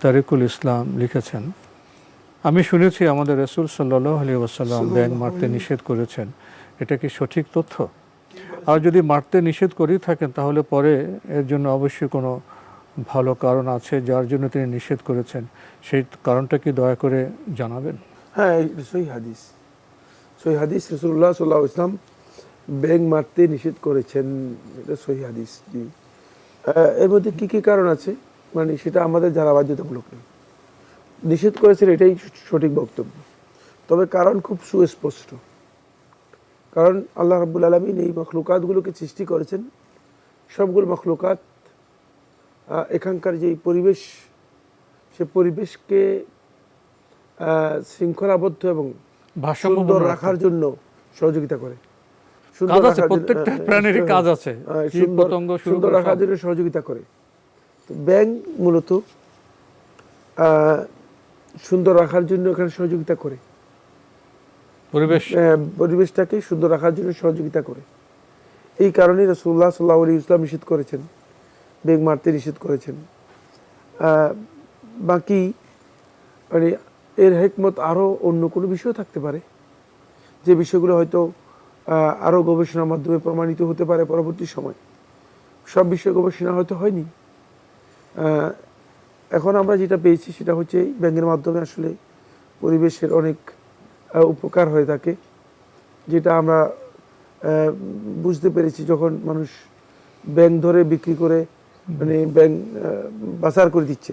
তারিকুল ইসলাম লিখেছেন। আমি শুনেছি আমাদের রসুল সাল্লাহ আলী ওসাল্লাম ব্যাংক মারতে নিষেধ করেছেন। এটা কি সঠিক তথ্য? আর যদি মারতে নিষেধ করেই থাকেন তাহলে পরে এর জন্য অবশ্যই কোনো ভালো কারণ আছে যার জন্য তিনি নিষেধ করেছেন। সেই কারণটা কি দয়া করে জানাবেন? হ্যাঁ সহি হাদিস। সহি হাদিস রসুল্লাহ সাল্লাহ ইসলাম ব্যাং মারতে নিষেধ করেছেন। এটা সহি হাদিস জি। আহ, এর মধ্যে কী কী কারণ আছে? মানে সেটা আমাদের জানা বাধ্যতামূলক নেই। নিষেধ করেছেন এটাই সঠিক বক্তব্য। তবে কারণ খুব সুস্পষ্ট। কারণ আল্লাহ রাব্বুল আলমিন এই মখলুকাতগুলোকে সৃষ্টি করেছেন। সবগুলো মখলুকাত এখানকার যে পরিবেশ সে পরিবেশকে শৃঙ্খলাবদ্ধ এবং সুন্দর রাখার জন্য সহযোগিতা করে। সুন্দর রাখার জন্য- সুন্দর রাখার জন্য সহযোগিতা করে। তো ব্যাং মূলত সুন্দর রাখার জন্য এখানে সহযোগিতা করে। পরিবেশ? পরিবেশটাকে সুন্দর রাখার জন্য সহযোগিতা করে। এই কারণে রসুল্লাহ সাল্লাহ আলী ইসলাম নিষেধ করেছেন বেগ মারতে নিষেধ করেছেন। বাকি মানে এর হেকমত আরও অন্য কোনো বিষয় থাকতে পারে। যে বিষয়গুলো হয়তো আরও গবেষণার মাধ্যমে প্রমাণিত হতে পারে পরবর্তী সময়। সব বিষয়ে গবেষণা হয়তো হয়নি। এখন আমরা যেটা পেয়েছি সেটা হচ্ছে এই ব্যাঙের মাধ্যমে আসলে পরিবেশের অনেক উপকার হয়ে থাকে, যেটা আমরা বুঝতে পেরেছি যখন মানুষ ব্যাংক ধরে বিক্রি করে মানে ব্যাংক বাজার করে দিচ্ছে,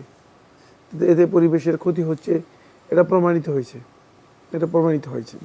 এতে পরিবেশের ক্ষতি হচ্ছে, এটা প্রমাণিত হয়েছে, এটা প্রমাণিত হয়েছে।